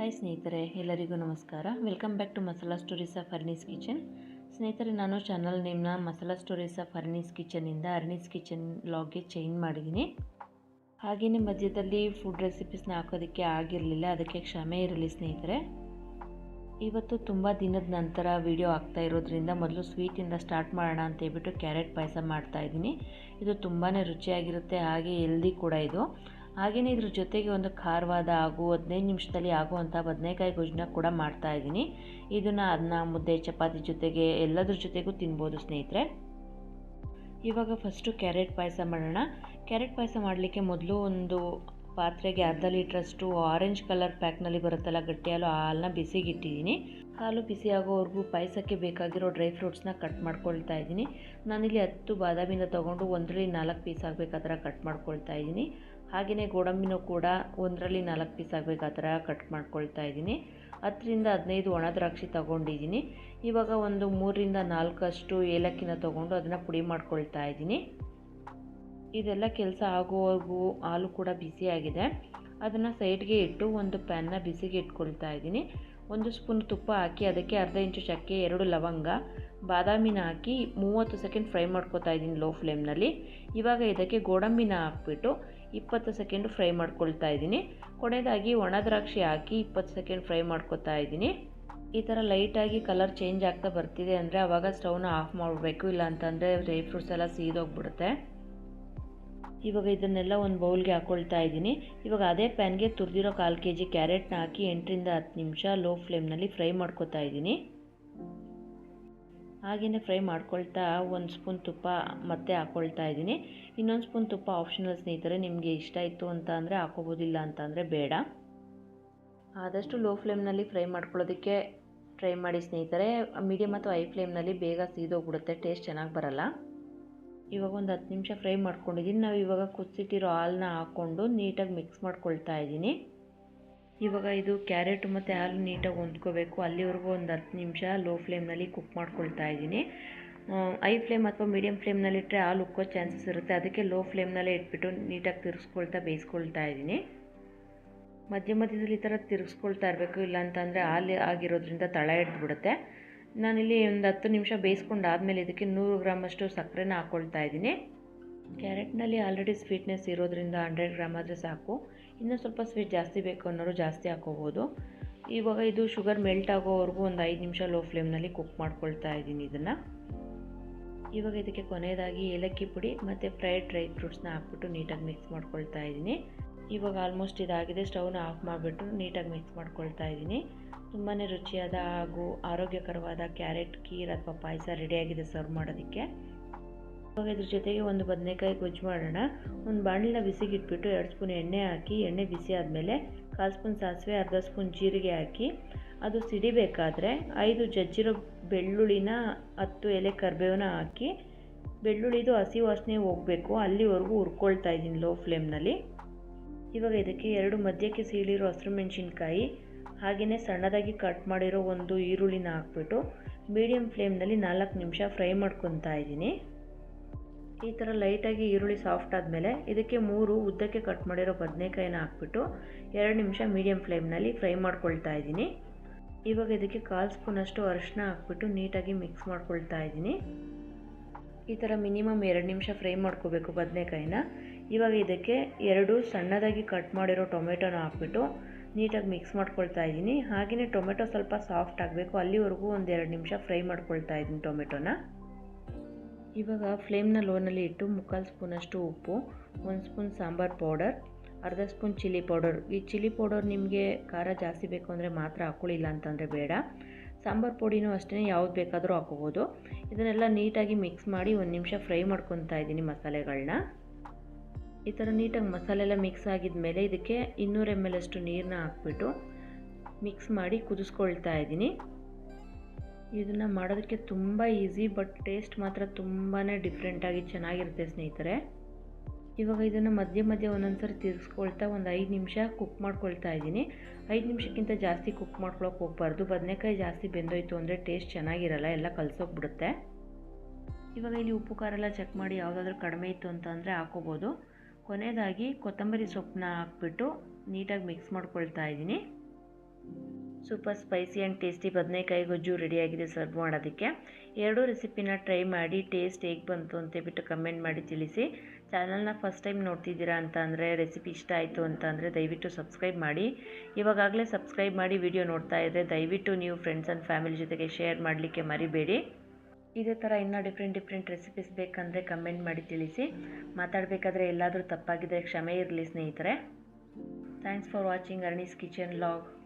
Hi ಸ್ನೇಹಿತರೆ. ಎಲ್ಲರಿಗೂ ನಮಸ್ಕಾರ. Welcome back to masala stories of Arnee's kitchen ಸ್ನೇಹಿತರೆ, ನಾನು ಚಾನಲ್ ನೇಮ್ನ ಮಸಾಲಾ ಸ್ಟೋರೀಸ್ ಆಫ್ ಅರ್ನೀಸ್ ಕಿಚನಿಂದ ಅರ್ನೀಸ್ ಕಿಚನ್ ಲಾಗ್ಗೆ ಚೇಂಜ್ ಮಾಡಿದ್ದೀನಿ. ಹಾಗೆಯೇ ಮಧ್ಯದಲ್ಲಿ ಫುಡ್ ರೆಸಿಪೀಸ್ನ ಹಾಕೋದಕ್ಕೆ ಆಗಿರಲಿಲ್ಲ. ಅದಕ್ಕೆ ಕ್ಷಮೆ ಇರಲಿ ಸ್ನೇಹಿತರೆ. ಇವತ್ತು ತುಂಬ ದಿನದ ನಂತರ ವಿಡಿಯೋ ಆಗ್ತಾ ಇರೋದ್ರಿಂದ ಮೊದಲು ಸ್ವೀಟಿಂದ ಸ್ಟಾರ್ಟ್ ಮಾಡೋಣ ಅಂತ ಹೇಳ್ಬಿಟ್ಟು ಕ್ಯಾರೆಟ್ ಪಾಯಸ ಮಾಡ್ತಾ ಇದ್ದೀನಿ. ಇದು ತುಂಬಾ ರುಚಿಯಾಗಿರುತ್ತೆ. ಹಾಗೆ ಹೆಲ್ದಿ ಕೂಡ ಇದು. ಹಾಗೆಯೇ ಇದ್ರ ಜೊತೆಗೆ ಒಂದು ಖಾರವಾದ ಹಾಗೂ ಹದಿನೈದು ನಿಮಿಷದಲ್ಲಿ ಆಗುವಂಥ ಬದನೆಕಾಯಿ ಗೊಜ್ಜನ್ನ ಕೂಡ ಮಾಡ್ತಾ ಇದ್ದೀನಿ. ಇದನ್ನು ಅನ್ನ, ಮುದ್ದೆ, ಚಪಾತಿ ಜೊತೆಗೆ ಎಲ್ಲದ್ರ ಜೊತೆಗೂ ತಿನ್ಬೋದು ಸ್ನೇಹಿತರೆ. ಇವಾಗ ಫಸ್ಟು ಕ್ಯಾರೆಟ್ ಪಾಯಸ ಮಾಡೋಣ. ಕ್ಯಾರೆಟ್ ಪಾಯಸ ಮಾಡಲಿಕ್ಕೆ ಮೊದಲು ಒಂದು ಪಾತ್ರೆಗೆ ಅರ್ಧ ಲೀಟ್ರಷ್ಟು ಆರೆಂಜ್ ಕಲರ್ ಪ್ಯಾಕ್ನಲ್ಲಿ ಬರುತ್ತಲ್ಲ ಗಟ್ಟಿ ಹಾಲು ಆ ಹಾಲನ್ನ ಬಿಸಿಗಿಟ್ಟಿದ್ದೀನಿ. ಹಾಲು ಬಿಸಿ ಆಗೋವರೆಗೂ ಪಾಯಸಕ್ಕೆ ಬೇಕಾಗಿರೋ ಡ್ರೈ ಫ್ರೂಟ್ಸ್ನ ಕಟ್ ಮಾಡ್ಕೊಳ್ತಾ ಇದ್ದೀನಿ. ನಾನಿಲ್ಲಿ ಹತ್ತು ಬಾದಾಮಿನ ತೊಗೊಂಡು ಒಂದರಲ್ಲಿ ನಾಲ್ಕು ಪೀಸ್ ಆಗಬೇಕು ಕಟ್ ಮಾಡ್ಕೊಳ್ತಾ ಇದ್ದೀನಿ. ಹಾಗೆಯೇ ಗೋಡಂಬಿನೂ ಕೂಡ ಒಂದರಲ್ಲಿ ನಾಲ್ಕು ಪೀಸ್ ಆಗಬೇಕು, ಆ ಥರ ಕಟ್ ಮಾಡ್ಕೊಳ್ತಾ ಇದ್ದೀನಿ. ಹತ್ತರಿಂದ ಹದಿನೈದು ಒಣ ದ್ರಾಕ್ಷಿ ತೊಗೊಂಡಿದ್ದೀನಿ. ಇವಾಗ ಒಂದು ಮೂರರಿಂದ ನಾಲ್ಕಷ್ಟು ಏಲಕ್ಕಿನ ತೊಗೊಂಡು ಅದನ್ನು ಪುಡಿ ಮಾಡ್ಕೊಳ್ತಾ ಇದ್ದೀನಿ. ಇದೆಲ್ಲ ಕೆಲಸ ಆಗುವವರೆಗೂ ಹಾಲು ಕೂಡ ಬಿಸಿಯಾಗಿದೆ. ಅದನ್ನು ಸೈಡ್ಗೆ ಇಟ್ಟು ಒಂದು ಪ್ಯಾನ್ನ ಬಿಸಿಗೆ ಇಟ್ಕೊಳ್ತಾ ಇದ್ದೀನಿ. ಒಂದು ಸ್ಪೂನ್ ತುಪ್ಪ ಹಾಕಿ ಅದಕ್ಕೆ ಅರ್ಧ ಇಂಚು ಚಕ್ಕೆ, ಎರಡು ಲವಂಗ, ಬಾದಾಮಿನ ಹಾಕಿ ಮೂವತ್ತು ಸೆಕೆಂಡ್ ಫ್ರೈ ಮಾಡ್ಕೊತಾ ಇದ್ದೀನಿ ಲೋ ಫ್ಲೇಮ್ನಲ್ಲಿ ಇವಾಗ ಇದಕ್ಕೆ ಗೋಡಂಬಿನ ಹಾಕ್ಬಿಟ್ಟು ಇಪ್ಪತ್ತು ಸೆಕೆಂಡು ಫ್ರೈ ಮಾಡ್ಕೊಳ್ತಾ ಇದ್ದೀನಿ. ಕೊನೆಯದಾಗಿ ಒಣ ದ್ರಾಕ್ಷಿ ಹಾಕಿ ಇಪ್ಪತ್ತು ಸೆಕೆಂಡ್ ಫ್ರೈ ಮಾಡ್ಕೊತಾ ಇದ್ದೀನಿ. ಈ ಥರ ಲೈಟಾಗಿ ಕಲರ್ ಚೇಂಜ್ ಆಗ್ತಾ ಬರ್ತಿದೆ ಅಂದರೆ ಆವಾಗ ಸ್ಟವ್ನ ಆಫ್ ಮಾಡಬೇಕು ಇಲ್ಲ ಅಂತಂದರೆ ಡ್ರೈ ಫ್ರೂಟ್ಸ್ ಎಲ್ಲ ಸೀದೋಗ್ಬಿಡುತ್ತೆ. ಇವಾಗ ಇದನ್ನೆಲ್ಲ ಒಂದು ಬೌಲ್ಗೆ ಹಾಕ್ಕೊಳ್ತಾ ಇದ್ದೀನಿ. ಇವಾಗ ಅದೇ ಪ್ಯಾನ್ಗೆ ತುರಿದಿರೋ ಕಾಲು ಕೆ ಜಿ ಕ್ಯಾರೆಟ್ನ ಹಾಕಿ ಎಂಟರಿಂದ ಹತ್ತು ನಿಮಿಷ ಲೋ ಫ್ಲೇಮ್ನಲ್ಲಿ ಫ್ರೈ ಮಾಡ್ಕೊತಾ ಇದ್ದೀನಿ. ಹಾಗೆಯೇ ಫ್ರೈ ಮಾಡ್ಕೊಳ್ತಾ ಒಂದು ಸ್ಪೂನ್ ತುಪ್ಪ ಮತ್ತೆ ಹಾಕ್ಕೊಳ್ತಾ ಇದ್ದೀನಿ. ಇನ್ನೊಂದು ಸ್ಪೂನ್ ತುಪ್ಪ ಆಪ್ಷನಲ್ ಸ್ನೇಹಿತರೆ, ನಿಮಗೆ ಇಷ್ಟ ಇತ್ತು ಅಂತ ಅಂದರೆ ಹಾಕೋಬೋದಿಲ್ಲ ಅಂತಂದರೆ ಬೇಡ. ಆದಷ್ಟು ಲೋ ಫ್ಲೇಮ್ನಲ್ಲಿ ಫ್ರೈ ಮಾಡ್ಕೊಳ್ಳೋದಕ್ಕೆ ಟ್ರೈ ಮಾಡಿ ಸ್ನೇಹಿತರೆ. ಮೀಡಿಯಮ್ ಅಥವಾ ಹೈ ಫ್ಲೇಮ್ನಲ್ಲಿ ಬೇಗ ಸೀದೋಗ್ಬಿಡುತ್ತೆ, ಟೇಸ್ಟ್ ಚೆನ್ನಾಗಿ ಬರಲ್ಲ. ಇವಾಗ ಒಂದು ಹತ್ತು ನಿಮಿಷ ಫ್ರೈ ಮಾಡ್ಕೊಂಡಿದ್ದೀನಿ ನಾವು ಇವಾಗ ಕುದಿಸಿಟ್ಟಿರೋ ಹಾಲನ್ನ ಹಾಕ್ಕೊಂಡು ನೀಟಾಗಿ ಮಿಕ್ಸ್ ಮಾಡ್ಕೊಳ್ತಾ ಇದ್ದೀನಿ ಇವಾಗ ಇದು ಕ್ಯಾರೆಟ್ ಮತ್ತು ಹಾಲು ನೀಟಾಗಿ ಹೊಂದ್ಕೋಬೇಕು. ಅಲ್ಲಿವರೆಗೂ ಒಂದು ಹತ್ತು ನಿಮಿಷ ಲೋ ಫ್ಲೇಮ್ನಲ್ಲಿ ಕುಕ್ ಮಾಡ್ಕೊಳ್ತಾ ಇದ್ದೀನಿ ಐ ಫ್ಲೇಮ್ ಅಥವಾ ಮೀಡಿಯಮ್ ಫ್ಲೇಮ್ನಲ್ಲಿ ಇಟ್ಟರೆ ಹಾಲು ಉಕ್ಕೋ ಚಾನ್ಸಸ್ ಇರುತ್ತೆ. ಅದಕ್ಕೆ ಲೋ ಫ್ಲೇಮ್ನಲ್ಲೇ ಇಟ್ಬಿಟ್ಟು ನೀಟಾಗಿ ತಿರ್ಸ್ಕೊಳ್ತಾ, ಬೇಯಿಸ್ಕೊಳ್ತಾ ಇದ್ದೀನಿ ಮಧ್ಯ ಮಧ್ಯದಲ್ಲಿ ಈ ಥರ ತಿರ್ಗಿಸ್ಕೊಳ್ತಾ ಇರಬೇಕು. ಇಲ್ಲ ಅಂತಂದರೆ ಹಾಲು ಆಗಿರೋದ್ರಿಂದ ತಳ ಹಿಡ್ದುಬಿಡುತ್ತೆ ನಾನಿಲ್ಲಿ ಒಂದು ಹತ್ತು ನಿಮಿಷ ಬೇಯಿಸ್ಕೊಂಡು ಆದಮೇಲೆ ಇದಕ್ಕೆ ನೂರು ಗ್ರಾಮಷ್ಟು ಸಕ್ಕರೆನ ಹಾಕ್ಕೊಳ್ತಾ ಇದ್ದೀನಿ. ಕ್ಯಾರೆಟ್ನಲ್ಲಿ ಆಲ್ರೆಡಿ ಸ್ವೀಟ್ನೆಸ್ ಇರೋದ್ರಿಂದ ಹಂಡ್ರೆಡ್ ಗ್ರಾಮ್ ಆದರೆ ಸಾಕು. ಇನ್ನೂ ಸ್ವಲ್ಪ ಸ್ವೀಟ್ ಜಾಸ್ತಿ ಬೇಕು ಅನ್ನೋರು ಜಾಸ್ತಿ ಹಾಕೋಬೋದು. ಇವಾಗ ಇದು ಶುಗರ್ ಮೆಲ್ಟ್ ಆಗೋವರೆಗೂ ಒಂದು ಐದು ನಿಮಿಷ ಲೋ ಫ್ಲೇಮ್ನಲ್ಲಿ ಕುಕ್ ಮಾಡ್ಕೊಳ್ತಾ ಇದ್ದೀನಿ ಇದನ್ನು. ಇವಾಗ ಇದಕ್ಕೆ ಕೊನೆಯದಾಗಿ ಏಲಕ್ಕಿ ಪುಡಿ ಮತ್ತು ಫ್ರೈಡ್ ಡ್ರೈ ಫ್ರೂಟ್ಸ್ನ ಹಾಕ್ಬಿಟ್ಟು ನೀಟಾಗಿ ಮಿಕ್ಸ್ ಮಾಡ್ಕೊಳ್ತಾ ಇದ್ದೀನಿ. ಇವಾಗ ಆಲ್ಮೋಸ್ಟ್ ಇದಾಗಿದೆ ಸ್ಟವ್ನ ಆಫ್ ಮಾಡಿಬಿಟ್ಟು ನೀಟಾಗಿ ಮಿಕ್ಸ್ ಮಾಡ್ಕೊಳ್ತಾ ಇದ್ದೀನಿ. ತುಂಬಾ ರುಚಿಯಾದ ಹಾಗೂ ಆರೋಗ್ಯಕರವಾದ ಕ್ಯಾರೆಟ್ ಕೀರ್ ಅಥವಾ ಪಾಯಸ ರೆಡಿಯಾಗಿದೆ ಸರ್ವ್ ಮಾಡೋದಕ್ಕೆ. ಇವಾಗ ಇದ್ರ ಜೊತೆಗೆ ಒಂದು ಬದನೆಕಾಯಿ ಗೊಜ್ಜು ಮಾಡೋಣ. ಒಂದು ಬಾಣಲಿನ ಬಿಸಿಗಿಟ್ಬಿಟ್ಟು ಎರಡು ಸ್ಪೂನ್ ಎಣ್ಣೆ ಹಾಕಿ, ಎಣ್ಣೆ ಬಿಸಿ ಆದಮೇಲೆ ಕಾಲು ಸ್ಪೂನ್ ಸಾಸಿವೆ, ಅರ್ಧ ಸ್ಪೂನ್ ಜೀರಿಗೆ ಹಾಕಿ, ಅದು ಸಿಡಿಬೇಕಾದ್ರೆ ಐದು ಜಜ್ಜಿರೋ ಬೆಳ್ಳುಳ್ಳಿನ ಹತ್ತು ಎಲೆ ಕರಿಬೇವನ್ನ ಹಾಕಿ, ಬೆಳ್ಳುಳ್ಳಿದು ಹಸಿ ವಾಸನೆ ಹೋಗಬೇಕು. ಅಲ್ಲಿವರೆಗೂ ಹುರ್ಕೊಳ್ತಾ ಇದ್ದೀನಿ ಲೋ ಫ್ಲೇಮ್ನಲ್ಲಿ ಇವಾಗ ಇದಕ್ಕೆ ಎರಡು ಮಧ್ಯಕ್ಕೆ ಸೀಳಿರೋ ಹಸಿರು ಮೆಣಸಿನ್ಕಾಯಿ ಹಾಗೆಯೇ ಸಣ್ಣದಾಗಿ ಕಟ್ ಮಾಡಿರೋ ಒಂದು ಈರುಳ್ಳಿನ ಹಾಕ್ಬಿಟ್ಟು ಮೀಡಿಯಮ್ ಫ್ಲೇಮ್ನಲ್ಲಿ ನಾಲ್ಕು ನಿಮಿಷ ಫ್ರೈ ಮಾಡ್ಕೊತಾ ಇದ್ದೀನಿ. ಈ ಥರ ಲೈಟಾಗಿ ಈರುಳ್ಳಿ ಸಾಫ್ಟ್ ಆದಮೇಲೆ ಇದಕ್ಕೆ ಮೂರು ಉದ್ದಕ್ಕೆ ಕಟ್ ಮಾಡಿರೋ ಬದನೆಕಾಯಿನ ಹಾಕ್ಬಿಟ್ಟು ಎರಡು ನಿಮಿಷ ಮೀಡಿಯಮ್ ಫ್ಲೇಮ್ನಲ್ಲಿ ಫ್ರೈ ಮಾಡ್ಕೊಳ್ತಾ ಇದ್ದೀನಿ. ಇವಾಗ ಇದಕ್ಕೆ ಕಾಲು ಸ್ಪೂನಷ್ಟು ಅರಿಶಿನ ಹಾಕ್ಬಿಟ್ಟು ನೀಟಾಗಿ ಮಿಕ್ಸ್ ಮಾಡ್ಕೊಳ್ತಾ ಇದ್ದೀನಿ. ಈ ಥರ ಮಿನಿಮಮ್ ಎರಡು ನಿಮಿಷ ಫ್ರೈ ಮಾಡ್ಕೋಬೇಕು ಬದನೆಕಾಯಿನ. ಇವಾಗ ಇದಕ್ಕೆ ಎರಡು ಸಣ್ಣದಾಗಿ ಕಟ್ ಮಾಡಿರೋ ಟೊಮೆಟೊನ ಹಾಕ್ಬಿಟ್ಟು ನೀಟಾಗಿ ಮಿಕ್ಸ್ ಮಾಡ್ಕೊಳ್ತಾ ಇದ್ದೀನಿ. ಹಾಗೆಯೇ ಟೊಮೆಟೊ ಸ್ವಲ್ಪ ಸಾಫ್ಟ್ ಆಗಬೇಕು. ಅಲ್ಲಿವರೆಗೂ ಒಂದು ಎರಡು ನಿಮಿಷ ಫ್ರೈ ಮಾಡ್ಕೊಳ್ತಾ ಇದ್ದೀನಿ ಟೊಮೆಟೊನ. ಇವಾಗ ಫ್ಲೇಮ್ನ ಲೋನಲ್ಲಿ ಇಟ್ಟು ಮುಕ್ಕಾಲು ಸ್ಪೂನಷ್ಟು ಉಪ್ಪು, ಒಂದು ಸ್ಪೂನ್ ಸಾಂಬಾರು ಪೌಡರ್, ಅರ್ಧ ಸ್ಪೂನ್ ಚಿಲ್ಲಿ ಪೌಡರ್. ಈ ಚಿಲ್ಲಿ ಪೌಡರ್ ನಿಮಗೆ ಖಾರ ಜಾಸ್ತಿ ಬೇಕು ಅಂದರೆ ಮಾತ್ರ ಹಾಕ್ಕೊಳ್ಳಿಲ್ಲ ಅಂತಂದರೆ ಬೇಡ. ಸಾಂಬಾರು ಪುಡಿನೂ ಅಷ್ಟೇ ಯಾವ್ದು ಬೇಕಾದರೂ ಹಾಕೋಬೋದು ಇದನ್ನೆಲ್ಲ ನೀಟಾಗಿ ಮಿಕ್ಸ್ ಮಾಡಿ ಒಂದು ನಿಮಿಷ ಫ್ರೈ ಮಾಡ್ಕೊತಾ ಇದ್ದೀನಿ ಮಸಾಲೆಗಳನ್ನ ಈ ಥರ ನೀಟಾಗಿ ಮಸಾಲೆ ಎಲ್ಲ ಮಿಕ್ಸ್ ಆಗಿದ ಮೇಲೆ ಇದಕ್ಕೆ ಇನ್ನೂರು ಎಂ ಎಲ್ ಅಷ್ಟು ನೀರನ್ನ ಹಾಕ್ಬಿಟ್ಟು ಮಿಕ್ಸ್ ಮಾಡಿ ಕುದಿಸ್ಕೊಳ್ತಾ ಇದ್ದೀನಿ. ಇದನ್ನು ಮಾಡೋದಕ್ಕೆ ತುಂಬ ಈಸಿ, ಬಟ್ ಟೇಸ್ಟ್ ಮಾತ್ರ ತುಂಬಾ ಡಿಫ್ರೆಂಟಾಗಿ ಚೆನ್ನಾಗಿರುತ್ತೆ ಸ್ನೇಹಿತರೆ. ಇವಾಗ ಇದನ್ನು ಮಧ್ಯೆ ಮಧ್ಯೆ ಒಂದೊಂದು ಸರಿ ತಿರ್ಗಿಸ್ಕೊಳ್ತಾ ಒಂದು ಐದು ನಿಮಿಷ ಕುಕ್ ಮಾಡ್ಕೊಳ್ತಾ ಇದ್ದೀನಿ. ಐದು ನಿಮಿಷಕ್ಕಿಂತ ಜಾಸ್ತಿ ಕುಕ್ ಮಾಡ್ಕೊಳಕ್ಕೆ ಹೋಗ್ಬಾರ್ದು. ಬದನೆಕಾಯಿ ಜಾಸ್ತಿ ಬೆಂದೋಯ್ತು ಅಂದರೆ ಟೇಸ್ಟ್ ಚೆನ್ನಾಗಿರಲ್ಲ, ಎಲ್ಲ ಕಲಸೋಗ್ಬಿಡುತ್ತೆ. ಇವಾಗ ಇಲ್ಲಿ ಉಪ್ಪು, ಖಾರ ಎಲ್ಲ ಚೆಕ್ ಮಾಡಿ ಯಾವುದಾದ್ರೂ ಕಡಿಮೆ ಇತ್ತು ಅಂತ ಅಂದರೆ ಹಾಕೋಬೋದು. ಕೊನೆಯದಾಗಿ ಕೊತ್ತಂಬರಿ ಸೊಪ್ಪನ್ನ ಹಾಕ್ಬಿಟ್ಟು ನೀಟಾಗಿ ಮಿಕ್ಸ್ ಮಾಡ್ಕೊಳ್ತಾ ಇದ್ದೀನಿ. ಸೂಪರ್ ಸ್ಪೈಸಿ ಆ್ಯಂಡ್ ಟೇಸ್ಟಿ ಬದನೆಕಾಯಿ ಗೊಜ್ಜು ರೆಡಿಯಾಗಿದೆ ಸರ್ವ್ ಮಾಡೋದಕ್ಕೆ. ಎರಡೂ ರೆಸಿಪಿನ ಟ್ರೈ ಮಾಡಿ ಟೇಸ್ಟ್ ಹೇಗೆ ಬಂತು ಅಂತೇಳ್ಬಿಟ್ಟು ಕಮೆಂಟ್ ಮಾಡಿ ತಿಳಿಸಿ. ಚಾನಲ್ನ ಫಸ್ಟ್ ಟೈಮ್ ನೋಡ್ತಿದ್ದೀರಾ ಅಂತ ಅಂದರೆ ರೆಸಿಪಿ ಇಷ್ಟ ಆಯಿತು ಅಂತ ಅಂದರೆ ದಯವಿಟ್ಟು ಸಬ್ಸ್ಕ್ರೈಬ್ ಮಾಡಿ. ಇವಾಗಲೇ ಸಬ್ಸ್ಕ್ರೈಬ್ ಮಾಡಿ ವಿಡಿಯೋ ನೋಡ್ತಾ ಇದ್ದರೆ ದಯವಿಟ್ಟು ನೀವು ಫ್ರೆಂಡ್ಸ್ ಆ್ಯಂಡ್ ಫ್ಯಾಮಿಲಿ ಜೊತೆಗೆ ಶೇರ್ ಮಾಡಲಿಕ್ಕೆ ಮರಿಬೇಡಿ. ಇದೇ ಥರ ಇನ್ನೂ ಡಿಫ್ರೆಂಟ್ ಡಿಫ್ರೆಂಟ್ ರೆಸಿಪೀಸ್ ಬೇಕಂದರೆ ಕಮೆಂಟ್ ಮಾಡಿ ತಿಳಿಸಿ. ಮಾತಾಡಬೇಕಾದ್ರೆ ಎಲ್ಲಾದರೂ ತಪ್ಪಾಗಿದ್ದರೆ ಕ್ಷಮೆ ಇರಲಿ ಸ್ನೇಹಿತರೆ. Thanks for watching Arnee's kitchen vlog